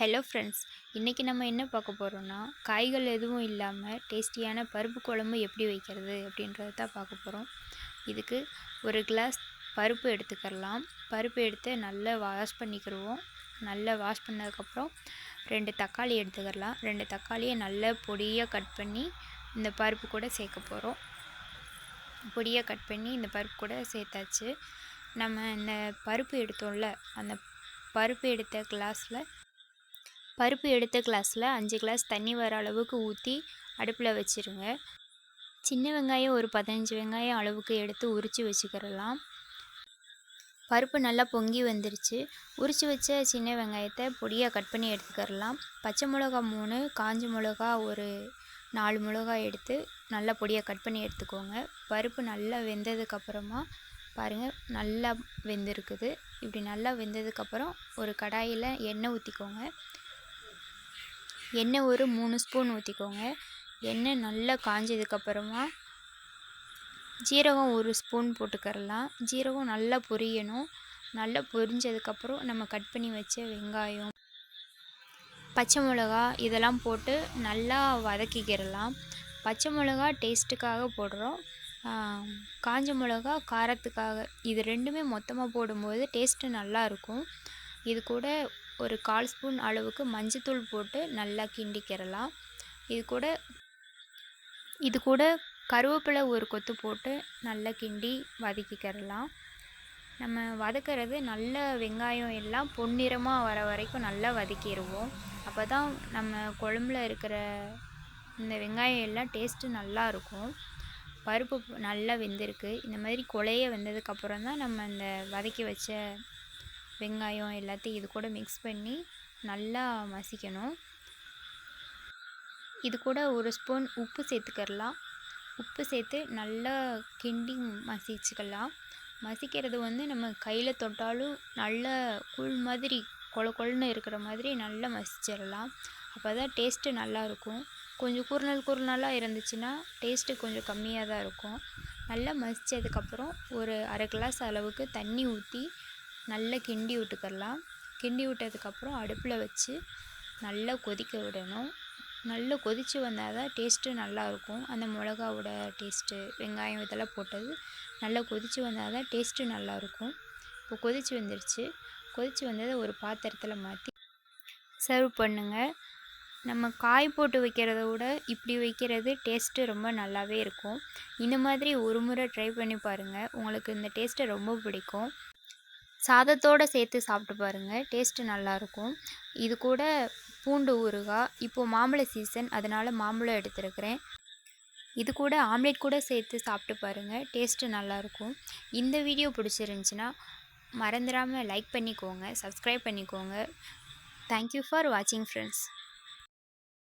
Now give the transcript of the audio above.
Hello friends இன்றைக்கி நம்ம என்ன பார்க்க போகிறோன்னா காய்கள் எதுவும் இல்லாமல் டேஸ்டியான பருப்பு குழம்பு எப்படி வைக்கிறது அப்படின்றத தான் பார்க்க போகிறோம் இதுக்கு ஒரு கிளாஸ் பருப்பு எடுத்துக்கிறலாம் பருப்பு எடுத்து நல்லா வாஷ் பண்ணிக்கிடுவோம் நல்லா வாஷ் பண்ணதுக்கப்புறம் ரெண்டு தக்காளி எடுத்துக்கிறலாம் ரெண்டு தக்காளியை நல்லா பொடியாக கட் பண்ணி இந்த பருப்பு கூட சேர்க்க போகிறோம் பொடியாக கட் பண்ணி இந்த பருப்பு கூட சேர்த்தாச்சு. நம்ம இந்த பருப்பு எடுத்தோம்ல அந்த பருப்பு எடுத்த கிளாஸில் பருப்பு எடுத்த கிளாஸில் அஞ்சு கிளாஸ் தண்ணி வர அளவுக்கு ஊற்றி அடுப்பில் வச்சுருங்க. சின்ன வெங்காயம் ஒரு பதினஞ்சு வெங்காயம் அளவுக்கு எடுத்து உரித்து வச்சுக்கிறலாம் பருப்பு நல்லா பொங்கி வந்துருச்சு. உரித்து வச்ச சின்ன வெங்காயத்தை பொடியாக கட் பண்ணி எடுத்துக்கிறலாம் பச்சை மிளகா மூணு காஞ்ச மிளகா ஒரு நாலு மிளகா எடுத்து நல்லா பொடியாக கட் பண்ணி எடுத்துக்கோங்க. பருப்பு நல்லா வெந்ததுக்கப்புறமா பாருங்கள் நல்லா வெந்திருக்குது. இப்படி நல்லா வெந்ததுக்கப்புறம் ஒரு கடாயில் எண்ணெய் ஊற்றிக்கோங்க எண்ணெய் ஒரு மூணு ஸ்பூன் ஊற்றிக்கோங்க எண்ணெய் நல்லா காஞ்சதுக்கப்புறமா ஜீரகம் ஒரு ஸ்பூன் போட்டுக்கரலாம் ஜீரகம் நல்லா பொரியணும். நல்லா பொரிஞ்சதுக்கப்புறம் நம்ம கட் பண்ணி வச்ச வெங்காயம் பச்சை மிளகா இதெல்லாம் போட்டு நல்லா வதக்கிக்கிறலாம். பச்சை மிளகா டேஸ்ட்டுக்காக போடுறோம். காஞ்ச மிளகா காரத்துக்காக இது ரெண்டுமே மொத்தமாக போடும்போது டேஸ்ட்டு நல்லாயிருக்கும் இது கூட ஒரு கால் ஸ்பூன் அளவுக்கு மஞ்சத்தூள் போட்டு நல்லா கிண்டிக்கிறலாம் இது கூட இது கூட கருவேப்பிலை ஒரு கொத்து போட்டு நல்லா கிண்டி வதக்கிக்கிறலாம் நம்ம வதக்கிறது நல்ல வெங்காயம் எல்லாம் பொன்னிறமாக வர வரைக்கும் நல்லா வதக்கிடுவோம் அப்போ தான் நம்ம குழம்புல இருக்கிற இந்த வெங்காயம் எல்லாம் டேஸ்ட்டு நல்லா இருக்கும். பருப்பு நல்லா வெந்திருக்கு. இந்த மாதிரி குழைய வெந்ததுக்கப்புறம் தான் நம்ம இந்த வதக்கி வச்ச வெங்காயம் எல்லாத்தையும் இது கூட மிக்ஸ் பண்ணி நல்லா மசிக்கணும். இது கூட ஒரு ஸ்பூன் உப்பு சேர்த்துக்கிறலாம் உப்பு சேர்த்து நல்லா கிண்டி மசிச்சுக்கலாம். மசிக்கிறது வந்து நம்ம கையில் தொட்டாலும் நல்ல கூழ் மாதிரி கொல கொலன்னு இருக்கிற மாதிரி நல்லா மசிச்சிடலாம். அப்போ தான் டேஸ்ட்டு நல்லாயிருக்கும் கொஞ்சம் குறுநல் குறுநலாக இருந்துச்சுன்னா டேஸ்ட்டு கொஞ்சம் கம்மியாக தான் இருக்கும். நல்லா மசித்ததுக்கப்புறம் ஒரு அரை கிளாஸ் அளவுக்கு தண்ணி ஊற்றி நல்லா கிண்டி விட்டுக்கரலாம் கிண்டி விட்டதுக்கப்புறம் அடுப்பில் வச்சு நல்லா கொதிக்க விடணும். நல்லா கொதித்து வந்தால் தான் டேஸ்ட்டு நல்லாயிருக்கும் அந்த மிளகாவோட டேஸ்ட்டு வெங்காயம் இதெல்லாம் போட்டது நல்லா கொதித்து வந்தால் தான் டேஸ்ட்டு நல்லாயிருக்கும் இப்போ கொதித்து வந்துருச்சு. கொதித்து வந்ததை ஒரு பாத்திரத்தில் மாற்றி சர்வ் பண்ணுங்கள் நம்ம காய் போட்டு வைக்கிறத விட இப்படி வைக்கிறது டேஸ்ட்டு ரொம்ப நல்லாவே இருக்கும். இந்த மாதிரி ஒரு முறை ட்ரை பண்ணி பாருங்கள் உங்களுக்கு இந்த டேஸ்ட்டு ரொம்ப பிடிக்கும். சாதத்தோடு சேர்த்து சாப்பிட்டு பாருங்கள் டேஸ்ட்டு நல்லாயிருக்கும். இது கூட பூண்டு ஊறுகாய் இப்போது மாம்பழ சீசன் அதனால் மாம்பழம் எடுத்துருக்கிறேன். இது கூட ஆம்லேட் கூட சேர்த்து சாப்பிட்டு பாருங்கள் டேஸ்ட்டு நல்லாயிருக்கும். இந்த வீடியோ பிடிச்சிருந்துச்சின்னா மறந்துடாமல் லைக் பண்ணிக்கோங்க. சப்ஸ்கிரைப் பண்ணிக்கோங்க. தேங்க்யூ ஃபார் வாட்சிங் ஃப்ரெண்ட்ஸ்